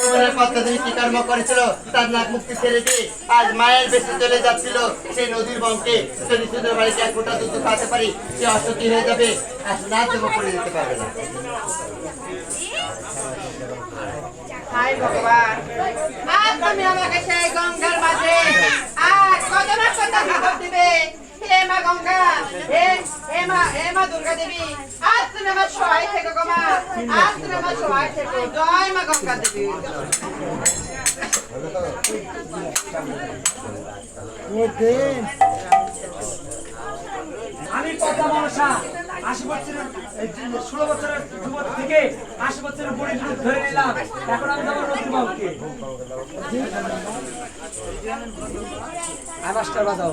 জীবনের করেছিল মুক্তি ছেড়ে দিয়ে মায়ের বেশি চলে যাচ্ছিল সেই নদীর বঙ্কে যদি সুন্দর বাড়িতে দুধ খাওয়াতে পারি, সে অসতী হয়ে যাবে, আর না করে দিতে পারবে আমাকে সেই গঙ্গার মাঝে আর কত না দিবে? হে মা গঙ্গা, হে হে মা হে মা দুর্গা দেবী আজ তুমি আমার সহায় থেকো গো মা আজ তুমি আমার সহায় থেকো, জয় মা গঙ্গা দেবী। আমি পদ্মা মনসা আশি বছরের ষোলো বছরের যুবক থেকে আশি বছরের বুড়ি রূপ ধরে নিলাম। এখন আমি যাব নদীর বাবুকে বাজাও।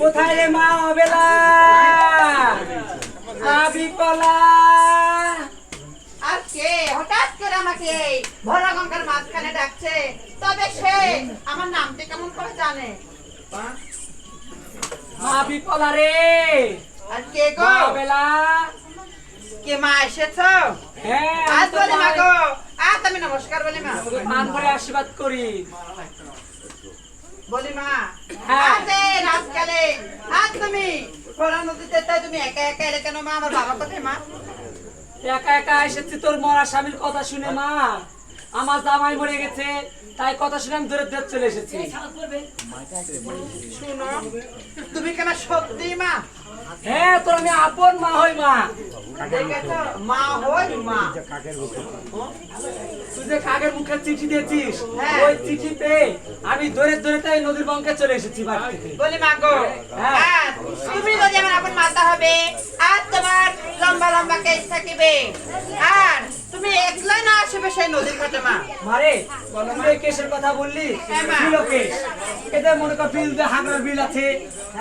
কোথায় রে মা অবেলা? বিপলা আর হঠাৎ করে আমাকে ভরা গঙ্গার মাঝখানে ডাকছে। তবে সে আমার নামটি কেমন করে জানে? মা? বিপলা রে। আর কে গো? অবেলা। কে মা এসেছ? হ্যাঁ আজ বলি মা গো আজ আমি নমস্কার বলি মা। মান করে আশীর্বাদ করি। বলি মা হ্যাঁ। রাজকালে আজ তুমি ভরা নদীতে তাই তুমি একা একা এলে কেন মা? আমার বাবা কোথায় মা? একা একা এসেছি তোর মরা স্বামীর কথা শুনে মা। আমার জামাই মরে গেছে তাই কথা শুনে আমি দূরে দূরে চলে এসেছি। শুনো তুমি কেন সত্যি মা হ্যাঁ তোর আমি আপন মা হই মা মা হই মা তুই যে কাকের মুখে চিঠি দিয়েছিস। ওই চিঠি পেয়ে আমি দূরে দূরে তাই নদীর বঙ্কে চলে এসেছি বলি মা গো হ্যাঁ। তুমি যদি আমার আপন মাতা হবে আর তোমার লম্বা লম্বা কেস থাকিবে আর তুমি একলাই না আসবে সেই নদীর মারে তুই কেসের কথা বললি? হ্যাঁ, মা। Bill case. এতে মনে কর বিল যে হাগরার বিল আছে।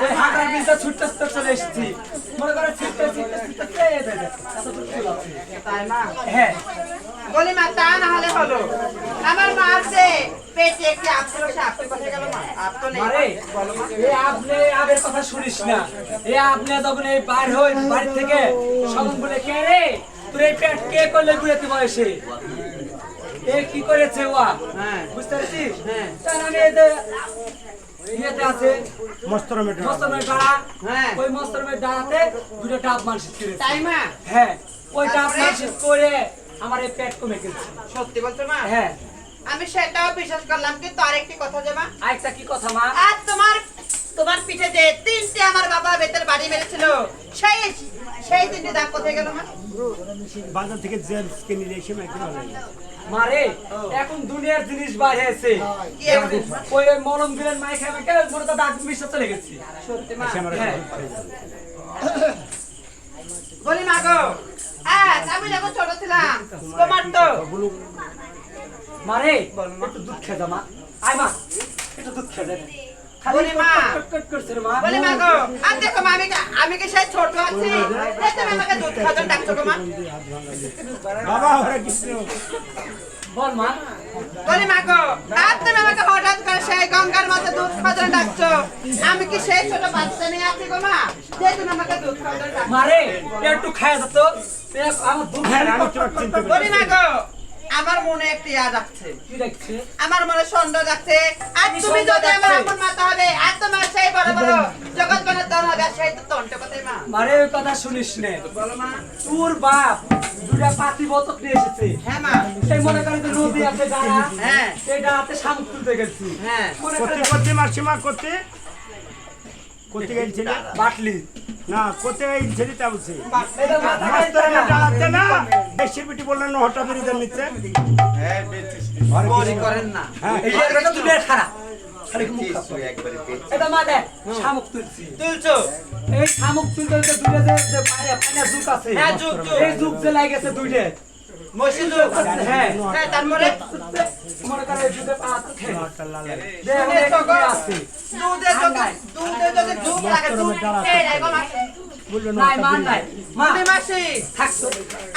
ওই হাগরার বিলটা ছুটতে ছুটতে চলে এসেছি। মনে করে ছুটতে ছুটতে ছুটতে এই দে দে, এতটুকু বিল আছে। তাই মা। হ্যাঁ। বলি মা তা না হলে হলো। আমার মা আছে। পেটে একটি আপলো সে আপনি গেল মা। আপ তো নেই। মারে এ আপনি আবের কথা শুনিস না। এ আপনি যখন এই বাইর হই বাড়ি থেকে সবন বলে কে রে? তোর এই পেট কে করলে বুড়াতে বয়সে? এ কি করেছে ওয়া? হ্যাঁ। বুঝতে পারছিস? হ্যাঁ। তার মানে এতে ইয়েতে আছে। মস্তরমের ডাড়া। হ্যাঁ। ওই মস্তরমের ডাড়াতে দুটো ডাব মানসিক করেছে। তাই মা হ্যাঁ। ওই ডাব তারপরে? করে আমার এই পেট কমে গেছে। সত্যি বলছো মা? হ্যাঁ। আমি সেটাও বিশ্বাস করলাম কিন্তু আরেকটি কথা যে মা। আরেকটা কি কথা মা? আর তোমার তোমার পিঠে যে তিনটে আমার বাবা বেতের বাড়ি মেরেছিল সেই সেই তিনটে দাগ কোথায় গেল মা? বাজার থেকে জেমস কিনে নিয়ে এসে মারে এখন দুনিয়ার জিনিস বাইরে আছে। ওই মলম দিলেন মাই খাবে কে মনে তো দাগ মিশে চলে গেছি। সত্যি মা। আমার হ্যাঁ। বলি। মা গো। আমি যখন ছোট ছিলাম। তোমার তো। মারে একটু দুধ খেয়ে যা মা। আয় মা। একটু দুধ খেয়ে বলি মা। কট কট করছে রে মা। বলি মা গো। আর দেখো মা আমি কি- আমি কি সেই ছোট আছি? তুমি আমাকে দুধ খাওয়ার ডাকছো গো মা। বাবা হরে কৃষ্ণ বল মা। বলি মা গো আর তুমি আমাকে হঠাৎ করে সেই গঙ্গার মধ্যে দুধ খাওয়ার ডাকছো? আমি কি সেই ছোট বাচ্চা নিয়ে আছি গো মা? যে তুমি আমাকে দুধ খাওয়ার ডাকছো। মারে একটু খায় তো। আমার দুধ বলি মা গো। আমার মনে একটা ইয়াদ আছে কি দেখছে? আমার মনে সন্দেহ যাচ্ছে। আর তুমি যদি আমার আপন মাতা হবে আর তোমার সেই বড় বড় জগৎ গণের দল হবে আর সেই তো তন্ট কথাই মা। মারে ওই কথা শুনিস নে। বলো মা। তোর বাপ দুটা পাতি বতক নিয়ে এসেছে। হ্যাঁ মা। সেই মনে করেন যে নদী আছে গাড়া হ্যাঁ। এই গাড়াতে শামুক তুলতে গেছি। হ্যাঁ। মনে করতে করতে মাসিমা করতে? করতে গেছিল বাটলি। না করতে গেছিল তা বলছে? না। দেশের বেটি বললেন না হঠাৎ বিরোধের নিচ্ছে। বলি করেন না। হ্যাঁ। এই খারাপ শামুক তুলছি। তুলছো? এই শামুক তুলতে দুইটা যে যে পানি পানি যুগ আছে। হ্যাঁ, যুগ, যুগ। এই যুগ যে লাগে গেছে দুইটা মসজিদু হ্যাঁ। হ্যাঁ তারপরে? মনে করে এই যুগে খেয়ে মাস্টার লাল দেখ শুনে অনেক তো আছে দুধে যদি দুধে যদি ধূপ লাগে ধূপ এই রে গো মাসি বলল না মান নাই। মা। মাসি থাকতো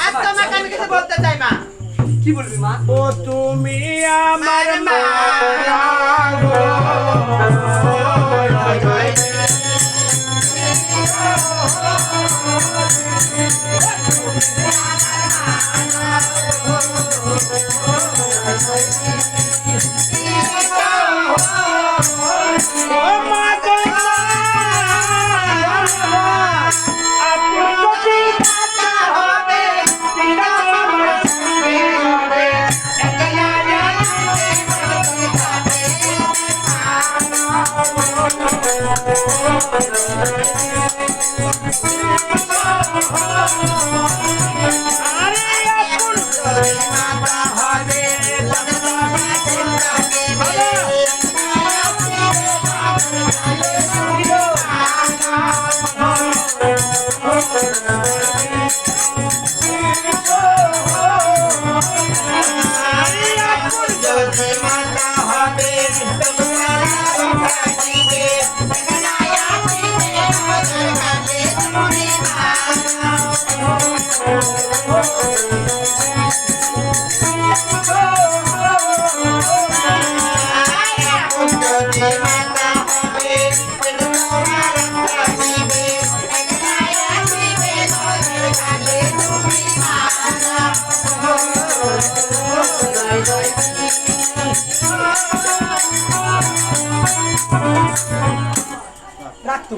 আর তোমাকে আমি কিছু বলতে চাই মা। কি বলবি মা? ও তুমি আমার মা।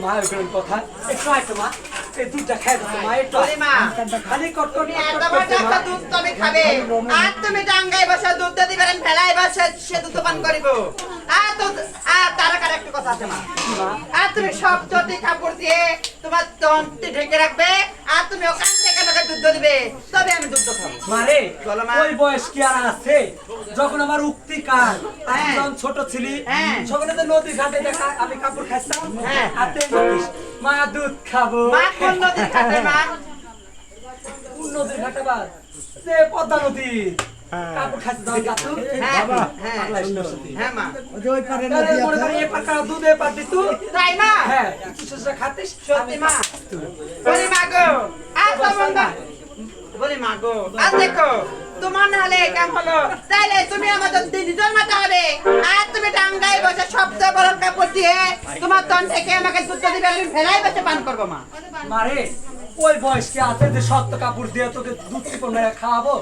মা ওইগুলোর কথা। একটু আয় মা এই দুধটা খাই দিতো মা একটু মা খালি এত বড় একটা দুধ তুমি খাবে। আর তুমি ডাঙ্গায় বসে দুধ দিতে পারেন বসে সে দুধ পান করিব। আর তো আর তার কার একটা কথা আছে মা। আর তুমি সব চটি কাপড় দিয়ে তোমার তন্তি ঢেকে রাখবে। আর তুমি ওখান থেকে আমাকে দুধ দিবে তবে আমি দুধ খাব মারে চলো মা। ওই বয়স কি আর আছে যখন আমার উক্তি কাল হ্যাঁ। ছোট ছিলি। সেখানে তো নদী ঘাটে দেখা আমি কাপড় খাইতাম হ্যাঁ। আর মা দুধ খাব মা কোন নদীর ঘাটে মা কোন নদীর ঘাটে বা সে পদ্মা নদী তুমি আমাদের তিনজন মাথা হবে আর তুমি ডাঙ্গায় বসে শব্দ বরণ কাপড় দিয়ে তোমার তন থেকে আমাকে দুধ দিবে আমি ভেলাই বসে পান করব মা ওই বয়স কি আছে যে শক্ত কাপড় দিয়ে তোকে দুধ খাওয়াবো?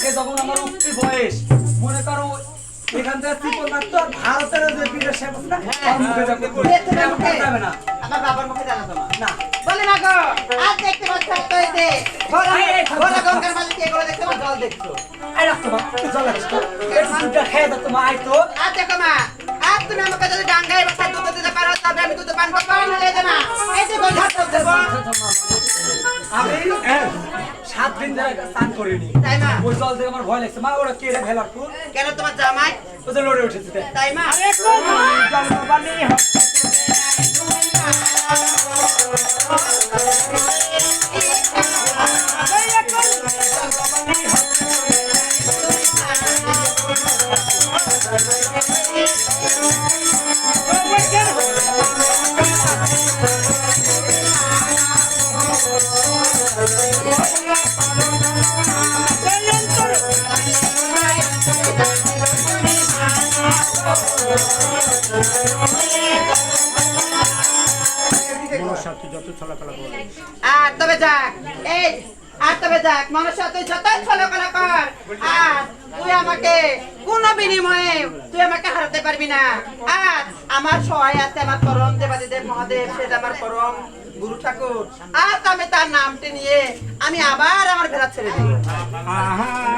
আগে যখন আমার উঠতি বয়স মনে করো এখান থেকে মারতো আর ভারতের যে বিদেশে না তার মুখে যাবে না আমার বাবার মুখে জানা তোমার না বলি মা গো আর দেখতে পাচ্ছ থাকতো এই যে ঘোড়া ঘোড়া গঙ্গার মাঝে কে করে দেখছ জল দেখছ এই রাখতো মা জল রাখতো একটু দুধটা খেয়ে দাও তোমা আয় তো আর দেখো মা আর তুমি আমাকে যদি ডাঙ্গায় বাসা দুধ দিতে পারো তবে আমি দুধ পান করব না লেগে না এই যে গঙ্গা দেবো আমি সাত দিন ধরে স্নান করিনি। তাই না? ওই জল থেকে আমার ভয় লাগছে। মা ওরা কে রে ভেলার ফুল কেন তোমার জামাই? ও যে লড়ে উঠেছে তাই মা? যত চলাফেরা করবি আর তবে যাক এই আর তবে যাক মানুষের তুই যতই ছলকলা কর আর তুই আমাকে কোন বিনিময়ে তুই আমাকে হারাতে পারবি না আর আমার সহায় আছে আমার পরম দেবাদিদেব মহাদেব সেটা আমার পরম গুরু ঠাকুর আর তবে তার নামটি নিয়ে আমি আবার আমার ভেড়া ছেড়ে দিই আহা